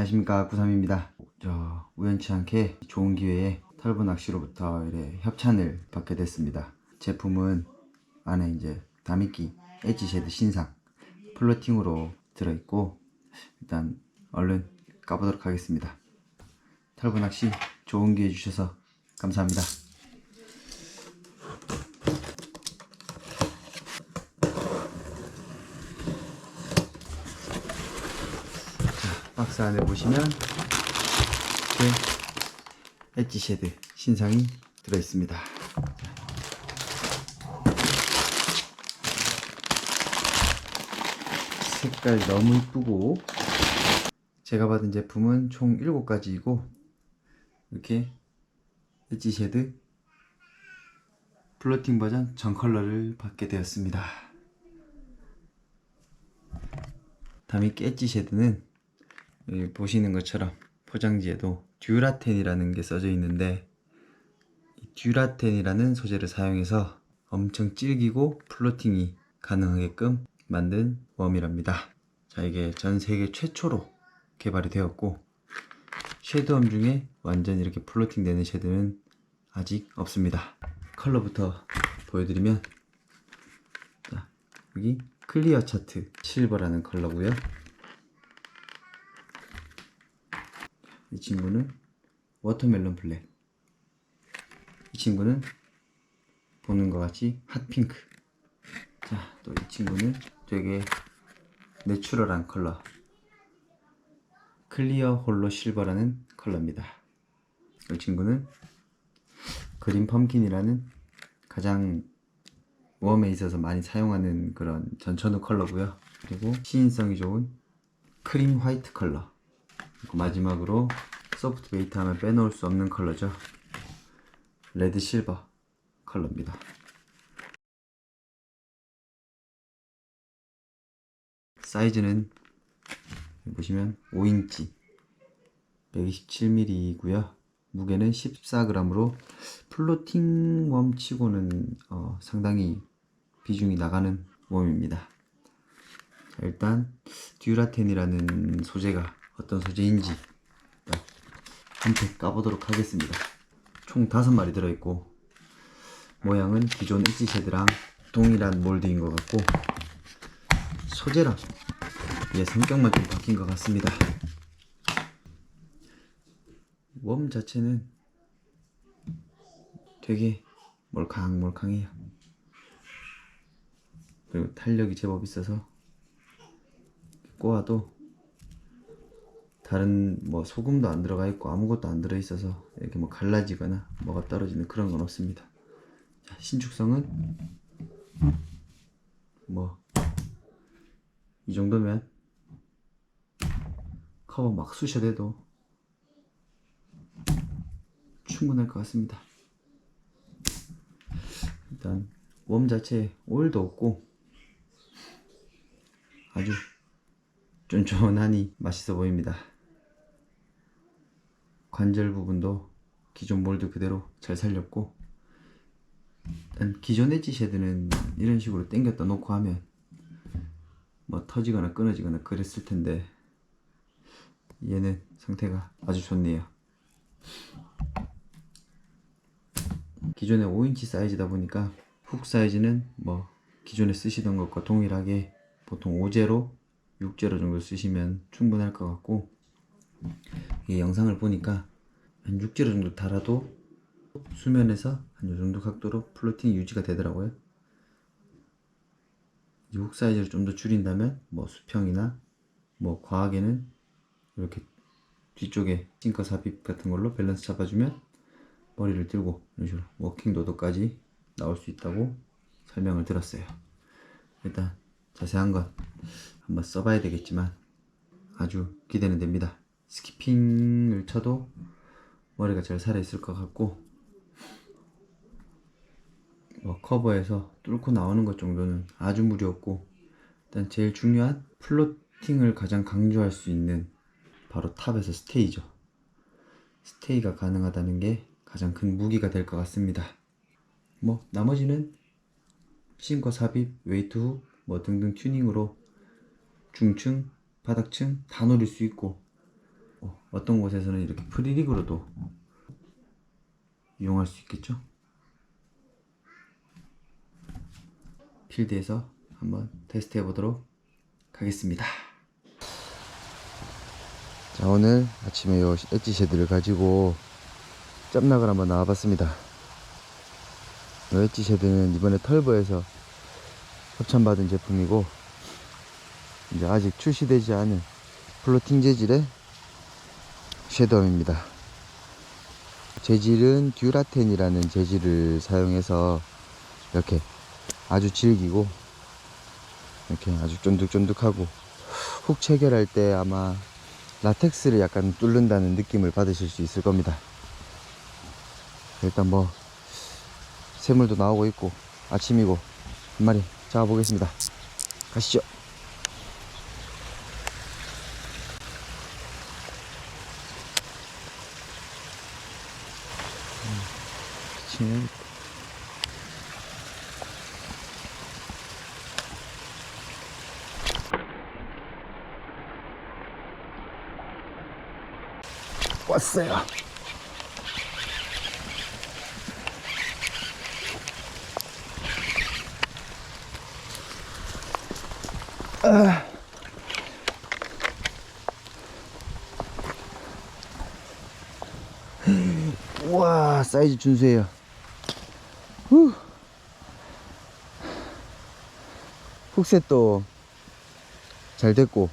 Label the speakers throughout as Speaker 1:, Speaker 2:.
Speaker 1: 안녕하십니까. 구삼입니다. 저 우연치 않게 좋은 기회에 털보 낚시로부터 이래 협찬을 받게 됐습니다. 제품은 안에 이제 다미끼 엣지 쉐드 신상 플로팅으로 들어있고 일단 얼른 까보도록 하겠습니다. 털보 낚시 좋은 기회 주셔서 감사합니다 박스 안에 보시면 이렇게 엣지 쉐드 신상이 들어있습니다. 색깔 너무 이쁘고 제가 받은 제품은 총 7가지이고 이렇게 엣지 쉐드 플로팅 버전 전 컬러를 받게 되었습니다. 다미끼 엣지 쉐드는 보시는 것처럼 포장지에도 듀라텐이라는 게 써져 있는데 이 듀라텐이라는 소재를 사용해서 엄청 질기고 플로팅이 가능하게끔 만든 웜이랍니다. 자 이게 전 세계 최초로 개발이 되었고 쉐드웜 중에 완전 이렇게 플로팅 되는 쉐드는 아직 없습니다. 컬러부터 보여드리면 자 여기 클리어 차트 실버라는 컬러고요. 이 친구는 워터멜론 블랙. 이 친구는 보는 것 같이 핫핑크. 자, 또 이 친구는 되게 내추럴한 컬러. 클리어 홀로 실버라는 컬러입니다. 이 친구는 그린 펌킨이라는 가장 웜에 있어서 많이 사용하는 그런 전천후 컬러고요. 그리고 시인성이 좋은 크림 화이트 컬러. 그리고 마지막으로 소프트 베이트 하면 빼놓을 수 없는 컬러죠. 레드 실버 컬러입니다. 사이즈는 보시면 5인치 127mm이고요. 무게는 14g으로 플로팅 웜 치고는 어, 상당히 비중이 나가는 웜입니다. 자, 일단 듀라텐이라는 소재가 어떤 소재인지 한팩 까보도록 하겠습니다. 총 5마리 들어있고 모양은 기존 엣지 쉐드랑 동일한 몰드인 것 같고 소재랑 얘 성격만 좀 바뀐 것 같습니다. 웜 자체는 되게 몰캉몰캉해요. 그리고 탄력이 제법 있어서 꼬아도 다른 뭐 소금도 안 들어가 있고 아무것도 안 들어 있어서 이렇게 뭐 갈라지거나 뭐가 떨어지는 그런 건 없습니다. 자, 신축성은 뭐 이 정도면 커버 막 쑤셔대도 충분할 것 같습니다. 일단 웜 자체에 오일도 없고 아주 쫀쫀하니 맛있어 보입니다. 관절 부분도 기존 몰드 그대로 잘 살렸고 일단 기존 엣지 쉐드는 이런 식으로 당겼다 놓고 하면 뭐 터지거나 끊어지거나 그랬을 텐데 얘는 상태가 아주 좋네요. 기존에 5인치 사이즈다 보니까 훅 사이즈는 뭐 기존에 쓰시던 것과 동일하게 보통 5제로 6제로 정도 쓰시면 충분할 것 같고 이 영상을 보니까 한 6제로 정도 달아도 수면에서 한이 정도 각도로 플로팅 유지가 되더라고요. 이훅 사이즈를 좀 더 줄인다면 뭐 수평이나 뭐 과하게는 이렇게 뒤쪽에 싱커 삽입 같은 걸로 밸런스 잡아주면 머리를 들고 이런 식으로 워킹 도도까지 나올 수 있다고 설명을 들었어요. 일단 자세한 건 한번 써봐야 되겠지만 아주 기대는 됩니다. 스키핑을 쳐도 머리가 잘 살아있을 것 같고 뭐 커버에서 뚫고 나오는 것 정도는 아주 무리 없고 일단 제일 중요한 플로팅을 가장 강조할 수 있는 바로 탑에서 스테이죠. 스테이가 가능하다는 게 가장 큰 무기가 될 것 같습니다. 뭐 나머지는 싱커 삽입, 웨이트 훅, 뭐 등등 튜닝으로 중층, 바닥층 다 노릴 수 있고 어, 어떤 곳에서는 이렇게 프리릭으로도 이용할 수 있겠죠. 필드에서 한번 테스트 해보도록 하겠습니다. 자 오늘 아침에 요 엣지 쉐드를 가지고 짬낙을 한번 나와봤습니다. 요 엣지 쉐드는 이번에 털보에서 협찬받은 제품이고 이제 아직 출시되지 않은 플로팅 재질의 쉐도움입니다. 재질은 듀라텐이라는 재질을 사용해서 이렇게 아주 질기고 이렇게 아주 쫀득쫀득하고 훅 체결할 때 아마 라텍스를 약간 뚫는다는 느낌을 받으실 수 있을 겁니다. 일단 뭐 새물도 나오고 있고 아침이고 한 마리 잡아보겠습니다. 가시죠. 음, 왔어요. 와 사이즈 준수해요. 후. 훅셋도 잘 됐고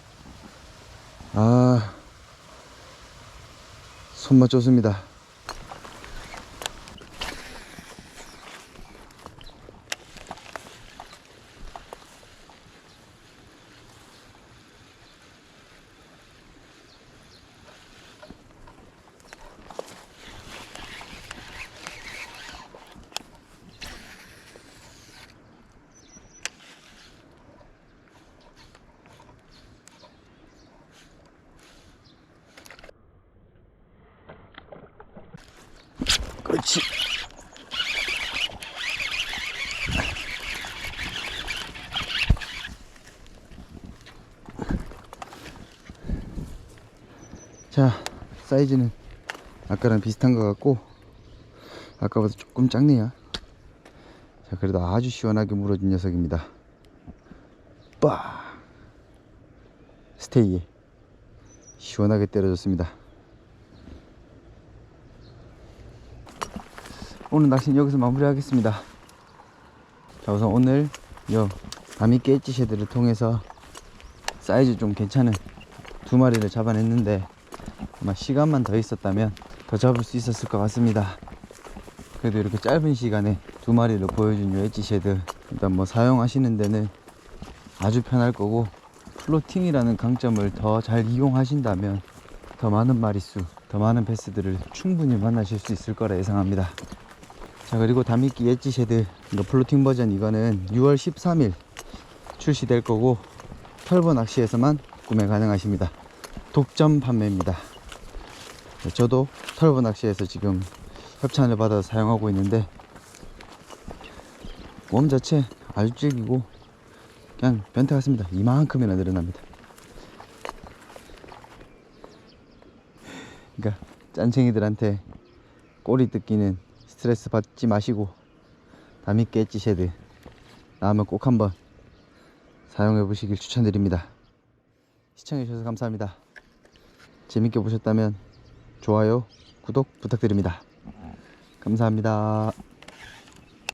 Speaker 1: 아 손맛 좋습니다. 그렇지. 자, 사이즈는 아까랑 비슷한 것 같고, 아까보다 조금 작네요. 자, 그래도 아주 시원하게 물어준 녀석입니다. 빠! 스테이에 시원하게 때려줬습니다. 오늘 낚시는 여기서 마무리하겠습니다. 자 우선 오늘 요 아미끼 엣지 쉐드를 통해서 사이즈 좀 괜찮은 두 마리를 잡아냈는데 아마 시간만 더 있었다면 더 잡을 수 있었을 것 같습니다. 그래도 이렇게 짧은 시간에 두 마리를 보여준 요 엣지 쉐드 일단 뭐 사용하시는 데는 아주 편할 거고 플로팅이라는 강점을 더 잘 이용하신다면 더 많은 마리수, 더 많은 베스들을 충분히 만나실 수 있을 거라 예상합니다. 자 그리고 다미끼 엣지 쉐드 플로팅 버전 이거는 6월 13일 출시될 거고 털보 낚시에서만 구매 가능하십니다. 독점 판매입니다. 네, 저도 털보 낚시에서 지금 협찬을 받아서 사용하고 있는데 몸 자체 아주 질기고 그냥 변태 같습니다. 이만큼이나 늘어납니다. 그러니까 짠챙이들한테 꼬리 뜯기는 스트레스 받지 마시고 다미끼 엣지 쉐드 나오면 꼭 한번 사용해 보시길 추천드립니다. 시청해 주셔서 감사합니다. 재밌게 보셨다면 좋아요 구독 부탁드립니다. 감사합니다